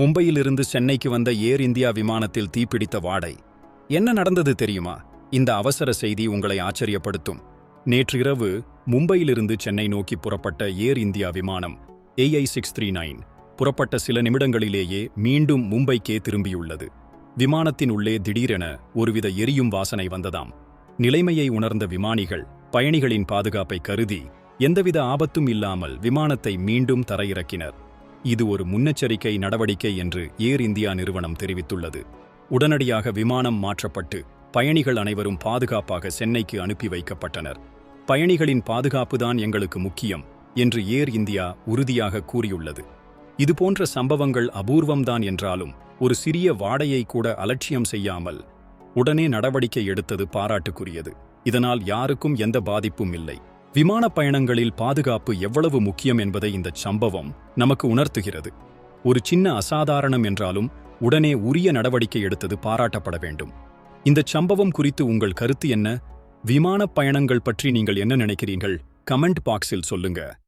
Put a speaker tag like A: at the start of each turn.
A: மும்பையிலிருந்து சென்னைக்கு வந்த ஏர் இந்தியா விமானத்தில் தீப்பிடித்த வாடை. என்ன நடந்தது தெரியுமா? இந்த அவசர செய்தி உங்களை ஆச்சரியப்படுத்தும். நேற்றிரவு மும்பையிலிருந்து சென்னை நோக்கி புறப்பட்ட ஏர் இந்தியா விமானம் ஏஐ சிக்ஸ் த்ரீ நைன் புறப்பட்ட சில நிமிடங்களிலேயே மீண்டும் மும்பைக்கே திரும்பியுள்ளது. விமானத்தின் உள்ளே திடீரென ஒருவித எரியும் வாசனை வந்ததாம். நிலைமையை உணர்ந்த விமானிகள் பயணிகளின் பாதுகாப்பை கருதி எந்தவித ஆபத்தும் இல்லாமல் விமானத்தை மீண்டும் தரையிறக்கினர். இது ஒரு முன்னெச்சரிக்கை நடவடிக்கை என்று ஏர் இந்தியா நிறுவனம் தெரிவித்துள்ளது. உடனடியாக விமானம் மாற்றப்பட்டு பயணிகள் அனைவரும் பாதுகாப்பாக சென்னைக்கு அனுப்பி வைக்கப்பட்டனர். பயணிகளின் பாதுகாப்புதான் எங்களுக்கு முக்கியம் என்று ஏர் இந்தியா உறுதியாக கூறியுள்ளது. இதுபோன்ற சம்பவங்கள் அபூர்வம்தான் என்றாலும் ஒரு சிறிய வாடையை கூட அலட்சியம் செய்யாமல் உடனே நடவடிக்கை எடுத்தது பாராட்டுக்குரியது. இதனால் யாருக்கும் எந்த பாதிப்பும் இல்லை. விமானப் பயணங்களில் பாதுகாப்பு எவ்வளவு முக்கியம் என்பதை இந்த சம்பவம் நமக்கு உணர்த்துகிறது. ஒரு சின்ன அசாதாரணம் என்றாலும் உடனே உரிய நடவடிக்கை எடுத்தது பாராட்டப்பட வேண்டும். இந்த சம்பவம் குறித்து உங்கள் கருத்து என்ன? விமானப் பயணங்கள் பற்றி நீங்கள் என்ன நினைக்கிறீர்கள்? கமெண்ட் பாக்ஸில் சொல்லுங்க.